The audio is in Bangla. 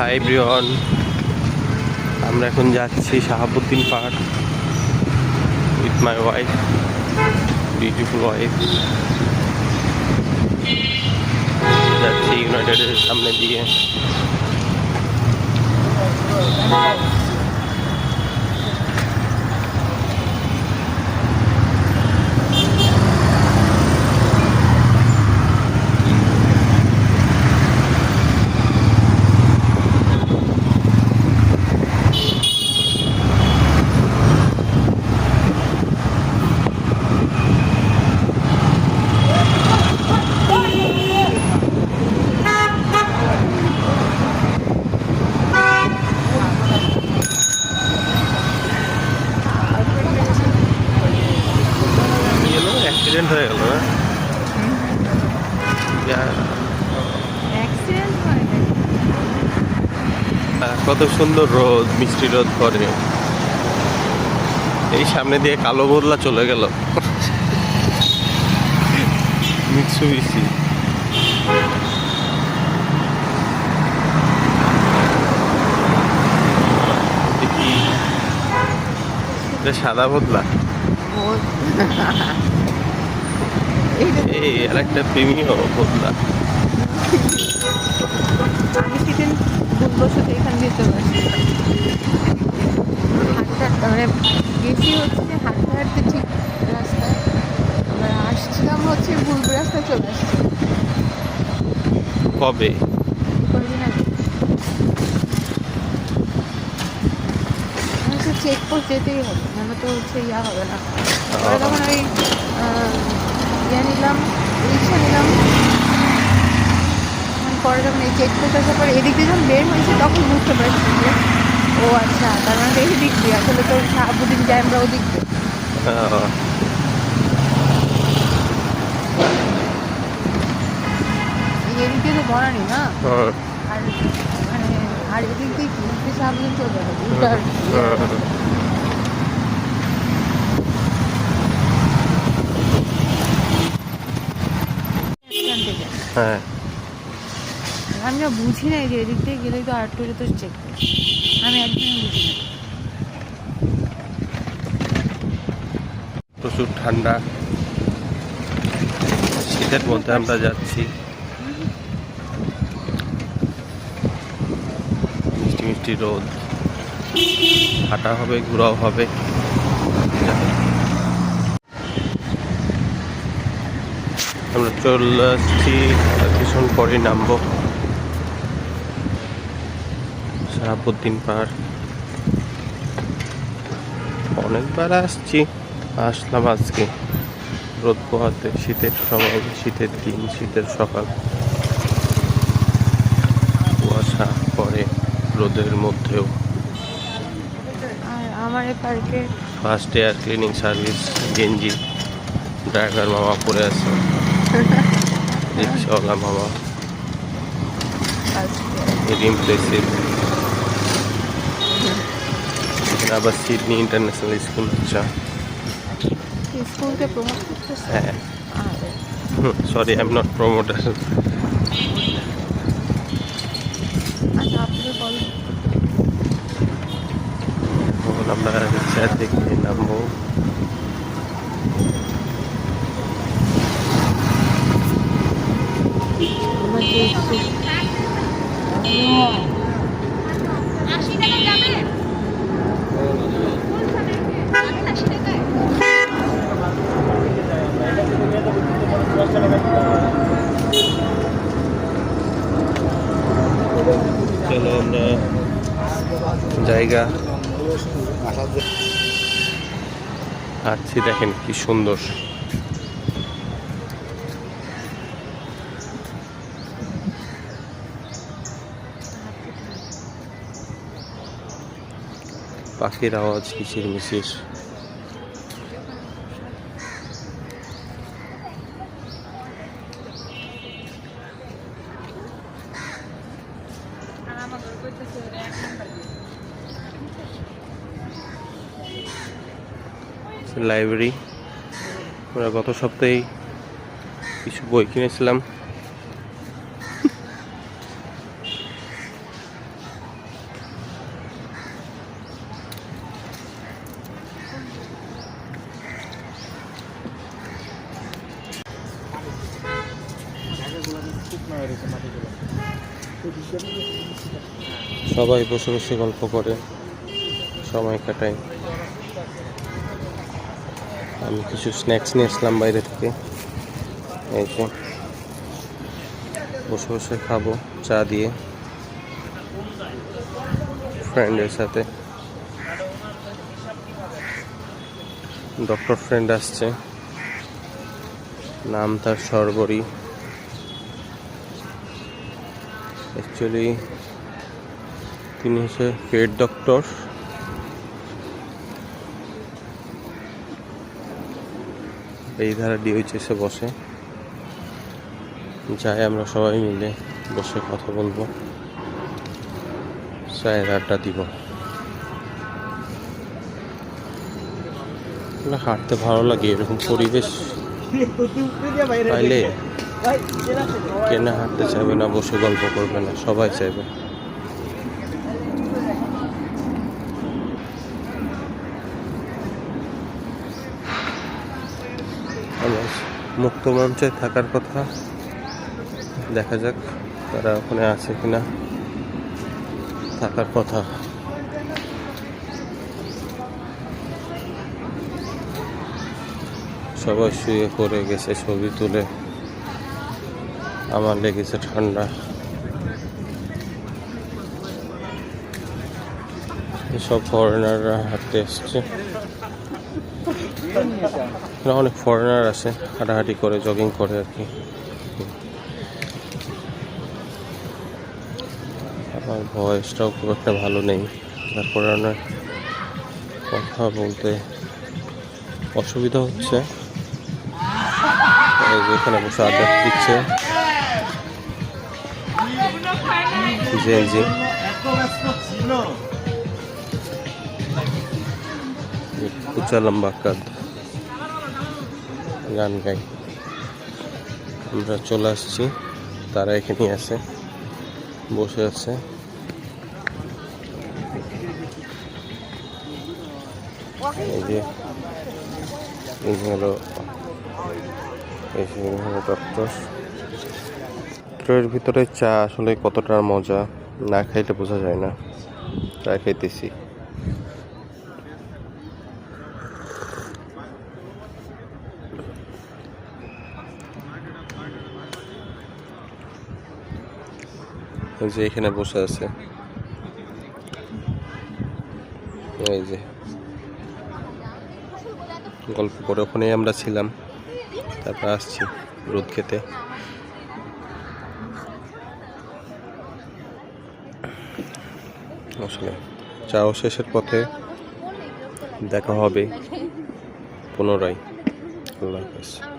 হাই ব্রিয়ন আমরা এখন যাচ্ছি Shahabuddin park with my wife, beautiful wife. যাচ্ছি ইউনাইটেডের সামনে দিয়ে কি হলো অ্যাক্সিডেন্ট হয়ে গেল কত সুন্দর রোদ মিষ্টি রোদ করে এই সামনে দিয়ে কালো বদলা চলে গেল। মিৎসুবিশি। সাদা বদলা। এই আর একটা বদলা আমি সেদিন ভুলবশত এখান দিয়ে চলে আসছি হাঁটতে মানে গেছি হচ্ছে হাঁটতে হাঁটতে ঠিক রাস্তায়। আসছিলাম হচ্ছে ভুল রাস্তায় চলে আসছি। কবে? কদিন আগে। চেক পোস্ট যেতেই হবে নাহলে তো হচ্ছে ইয়া হবে না। তখন ওই নিলাম রিক্সা নিলাম। পরে যখন এই চেক পোস্ট আসার পরে এদিক দিয়ে যখন বের হয়েছে তখন বুঝতে পারছি যে ও আচ্ছা তার মানে এই দিক দিয়ে আসলে তো সাবুদিন যাই আমরা ওদিক দিয়ে। এদিক দিয়ে তো বনানি না? আর মানে আর এদিক দিয়ে কি? সাবুদিন চলে যাবে উল্টার হুম। এখান থেকে হ্যাঁ। আমি না বুঝি নাই যে এদিক দিয়ে গেলেই তো আর্ট তো চেক আমি একদিন বুঝি না। প্রচুর ঠান্ডা। শীতের মধ্যে আমরা যাচ্ছি। মিষ্টি মিষ্টি রোদ। হাঁটা হবে ঘোরাও হবে। আমরা চলে আসছি কিছুক্ষণ পরে নামবো। শাহাবুদ্দিন পার্ক অনেকবার আসছি আসলাম আজকে। রোদ পোহাতে শীতের সময় শীতের দিন শীতের সকাল। কুয়াশা পরে রোদের মধ্যেও। আর আমার এই পার্কে ফার্স্ট এয়ার ক্লিনিং সার্ভিস গেঞ্জি ড্রাইভার মামা পরে আছে। রিক্সাওয়ালা মামা ইমপ্রেসিভ আবার সিডনি ইন্টারন্যাশনাল স্কুল আচ্ছা স্কুলকে প্রমোট করতেছে হ্যাঁ sorry I am not promoter আমরা রিক্সা থেকে নামবো আমরা যে একটু- আশি টাকা যাবে যাবেন আশি টাকায় চলো আমরা জায়গা। আছি দেখেন কি সুন্দর। পাখির আওয়াজ কিচির মিচির লাইব্রেরি আমরা গত সপ্তাহেই কিছু বই কিনেছিলাম। সবাই বসে বসে গল্প করে, সময় কাটায়। আমি কিছু স্ন্যাক্স নিয়ে আসলাম বাইরে থেকে। এই যে, বসে বসে খাব, চা দিয়ে। ফ্রেন্ডের সাথে। ডক্টর ফ্রেন্ড আসছে। নাম তার সরবরি। অ্যাকচুয়ালি তিনি হচ্ছে পেট ডক্টর। এই ধারা ডিওইচএসে বসে। যাই আমরা সবাই মিলে বসে কথা বলব। চায়ের আড্ডা দিব। হাঁটতে ভালো লাগে এরকম পরিবেশ পাইলে কে না হাঁটতে চাইবে না, বসে গল্প করবে না, সবাই চাইবে। মুক্ত মঞ্চে থাকার কথা। দেখা যাক তারা ওখানে আছে কিনা। থাকার কথা। সবাই শুয়ে পড়ে গেছে ছবি তুলে। আমার লেগেছে ঠান্ডা। সব ফরেনাররা হাঁটতে এসছে। অনেক ফরেনার আছে, হাঁটাহাঁটি করে জগিং করে আর কি। আমার ভয়েসটাও খুব একটা ভালো নেই। যার কারণে কথা বলতে অসুবিধা হচ্ছে। এখানে বসে আড্ডা দিচ্ছে। জি জি উঁচা লম্বা কাদ গান গাই। আমরা চলে আসছি। তারা এখানে আছে। বসে আছে। এই যে, এই হলো এই হলো ডক্টর এর ভিতরে চা আসলে কতটা মজা, না খাইলে বোঝা যায় না। চা খাইতেছি। যে এখানে বসে আছে। এই যে। গল্প করে ওখানেই আমরা ছিলাম। তারপর আসছি রোদ খেতে। আসলে। চাও শেষের পথে দেখা হবে পুনরায়। আল্লাহ হাফেজ।